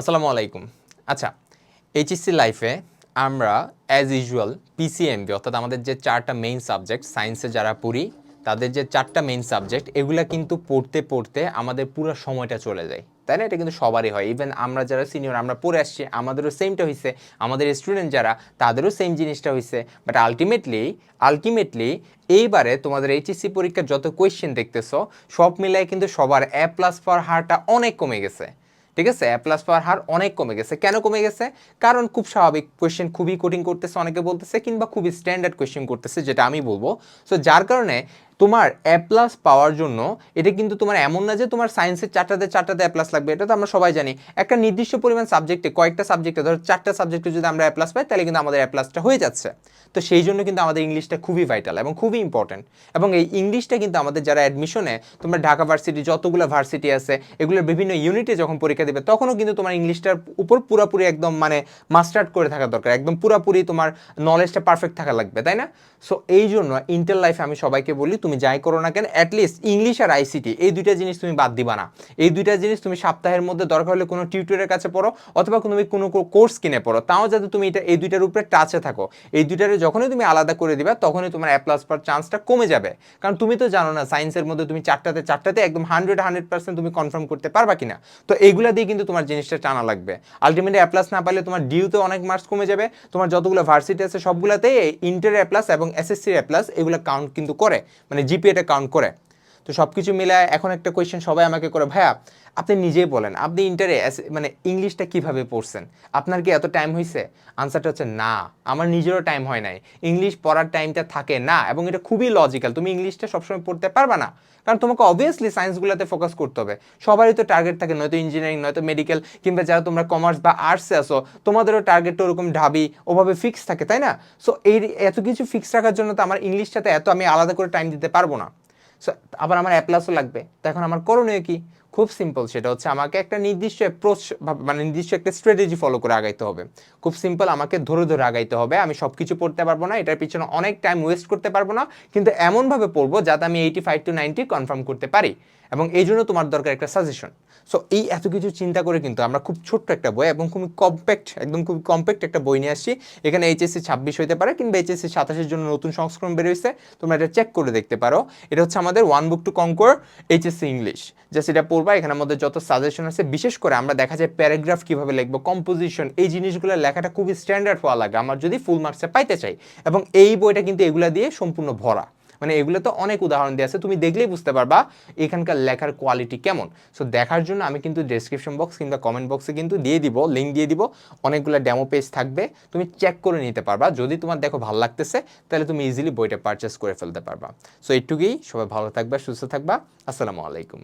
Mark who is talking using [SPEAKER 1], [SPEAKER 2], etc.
[SPEAKER 1] আসসালামু আলাইকুম। আচ্ছা এইচএসসি লাইফে আমরা অ্যাজ ইউজুয়াল পিসিএমবি অর্থাৎ আমাদের যে চারটা মেইন সাবজেক্ট সায়েন্সে যারা পড়ি, তাদের যে চারটা মেইন সাবজেক্ট এগুলা কিন্তু পড়তে পড়তে আমাদের পুরো সময়টা চলে যায়। তাই না? এটা কিন্তু সবারই হয়। ইভেন আমরা যারা সিনিয়র আমরা পড়ে আসছি, আমাদেরও সেমটা হয়েছে আমাদের স্টুডেন্ট যারা, তাদেরও সেম জিনিসটা হয়েছে বাট আলটিমেটলি আলটিমেটলি এইবারে তোমাদের এইচএসসি পরীক্ষার যত কোয়েশ্চেন দেখতেছো, সব মিলায় কিন্তু সবার এ প্লাস পাওয়ার হারটা অনেক কমে গেছে। ঠিক আছে? এ প্লাস পাওয়ার হার অনেক কমে গেছে। কেন কমে গেছে? কারণ খুব স্বাভাবিক কোয়েশ্চেন খুবই কঠিন করতেছে, অনেকে বলতেছে, কিংবা খুবই স্ট্যান্ডার্ড কোয়েশ্চেন করতেছে, যেটা আমি বলব। সো যার কারণে তোমার এ প্লাস পাওয়ার জন্য এটা কিন্তু তোমার এমন না যে তোমার সায়েন্সের চারটাতে চারটাতে এ প্লাস লাগবে, এটা তো আমরা সবাই জানি। একটা নির্দিষ্ট পরিমাণ সাবজেক্টে কয়েকটা সাবজেক্টে ধরো চারটা সাবজেক্টে যদি আমরা এ প্লাস পাই, তাহলে কিন্তু আমাদের এ প্লাসটা হয়ে যাচ্ছে। তো সেই জন্য কিন্তু আমাদের ইংলিশটা খুবই ভাইটাল এবং খুবই ইম্পর্টেন্ট এবং এই ইংলিশটা কিন্তু আমাদের যারা অ্যাডমিশনে তোমরা ঢাকা ভার্সিটি যতগুলো ভার্সিটি আছে, এগুলোর বিভিন্ন ইউনিটে যখন পরীক্ষা দেবে, তখনও কিন্তু তোমার ইংলিশটার উপর পুরোপুরি একদম মানে মাস্টার্ড করে থাকা দরকার। একদম পুরোপুরি তোমার নলেজটা পারফেক্ট থাকা লাগবে, তাই না? সো এই জন্য ইন্টার লাইফে আমি সবাইকে বলি তুমি যাই করো না কেন অ্যাটলিস্ট ইংলিশ আর আইসিটি এই দুইটা জিনিস তুমি বাদ দিবা না। এই দুইটা জিনিস তুমি সপ্তাহের মধ্যে দরকার হলে কোনো টিউটরের কাছে পড়ো, অথবা তুমি কোনো কোর্স কিনে পড়ো, তাও যাতে তুমি এটা, এই দুইটার উপরে টাচে থাকো। এই দুইটারে যখনই তুমি আলাদা করে দিবা, তখনই তোমার অ্যাপ্লাস প্লাস পাওয়ার চান্সটা কমে যাবে। কারণ তুমি তো জানো না সায়েন্সের মধ্যে তুমি চারটাতে চারটাতে একদম হান্ড্রেড হান্ড্রেড পার্সেন্ট তুমি কনফার্ম করতে পারবা কিনা। তো এইগুলা দিয়ে কিন্তু তোমার জিনিসটা টানা লাগবে। আলটিমেটলি অ্যাপ্লাস না পারলে তোমার ডিউতে অনেক মার্কস কমে যাবে। তোমার যতগুলো ভার্সিটি আছে সবগুলোতে ইন্টার অ্যাপ্লাস এবং এসএসসির অ্যাপ্লাস এগুলো কাউন্ট কিন্তু করে। মানে জিপিএটা কাউন্ট করে। তো সব কিছু মিলায় এখন একটা কোয়েশ্চেন সবাই আমাকে করে, ভাইয়া, আপনি নিজেই বলেন, আপনি ইন্টারে মানে ইংলিশটা কীভাবে পড়ছেন? আপনার কি এত টাইম হয়েছে আনসারটা হচ্ছে, না, আমার নিজেরও টাইম হয় নাই। ইংলিশ পড়ার টাইমটা থাকে না এবং এটা খুবই লজিক্যাল তুমি ইংলিশটা সবসময় পড়তে পারবা না। কারণ তোমাকে অবভিয়াসলি সায়েন্সগুলোতে ফোকাস করতে হবে। সবারই তো টার্গেট থাকে, নয়তো ইঞ্জিনিয়ারিং নয়তো মেডিকেল কিংবা যারা তোমরা কমার্স বা আর্টসে আসো তোমাদেরও টার্গেটটা ওরকম ঢাবি, ওভাবে ফিক্স থাকে, তাই না? সো এই এত কিছু ফিক্স রাখার জন্য তো আমার ইংলিশটাতে এত আমি আলাদা করে টাইম দিতে পারব না। আবার আমার অ্যাপ্লাসও লাগবে। তো এখন আমার করণীয় কি? খুব সিম্পল সেটা হচ্ছে আমাকে একটা নির্দিষ্ট অ্যাপ্রোচ মানে নির্দিষ্ট একটা স্ট্র্যাটেজি ফলো করে আগাইতে হবে। খুব সিম্পল আমাকে ধরে ধরে আগাইতে হবে। আমি সব কিছু পড়তে পারব না, এটার পিছনে অনেক টাইম ওয়েস্ট করতে পারব না, কিন্তু এমনভাবে পড়ব যাতে আমি eighty five to ninety confirm করতে পারি এবং এই জন্য তোমার দরকার একটা সাজেশন সো এই এত কিছু চিন্তা করে কিন্তু আমরা খুব ছোট্ট একটা বই এবং খুবই কম্প্যাক্ট একদম খুব কম্প্যাক্ট একটা বই নিয়ে আসছি। এখানে এইচএসসি ছাব্বিশ হইতে পারে কিংবা এইচএসসি সাতাশের জন্য নতুন সংস্করণ বেরোইছে তোমরা এটা চেক করে দেখতে পারো। এটা হচ্ছে আমাদের one book to conquer HSC English just এটা পড়বা এখানের মধ্যে যত সাজেশন আছে, বিশেষ করে আমরা দেখা যায় প্যারাগ্রাফ কীভাবে লিখব কম্পোজিশন এই জিনিসগুলো লেখাটা খুবই স্ট্যান্ডার্ড হওয়া লাগে। আমার যদি ফুল মার্কসে পাইতে চাই, এবং এই বইটা কিন্তু এগুলা দিয়ে সম্পূর্ণ ভরা। মানে এগুলো তো অনেক উদাহরণ দিয়ে আছে, তুমি দেখলেই বুঝতে পারবা এখানকার লেখার কোয়ালিটি কেমন। সো দেখার জন্য আমি কিন্তু ডেসক্রিপশন বক্স কিংবা কমেন্ট বক্সে কিন্তু দিয়ে দিব লিঙ্ক দিয়ে দিব, অনেকগুলো ডেমো পেজ থাকবে, তুমি চেক করে নিতে পারবা। যদি তোমার দেখো ভালো লাগতেছে, তাহলে তুমি ইজিলি বইটা পারচেস করে ফেলতে পারবা। সো এইটুকুই, সবাই ভালো থাকবা, সুস্থ থাকবা, আসসালামু আলাইকুম।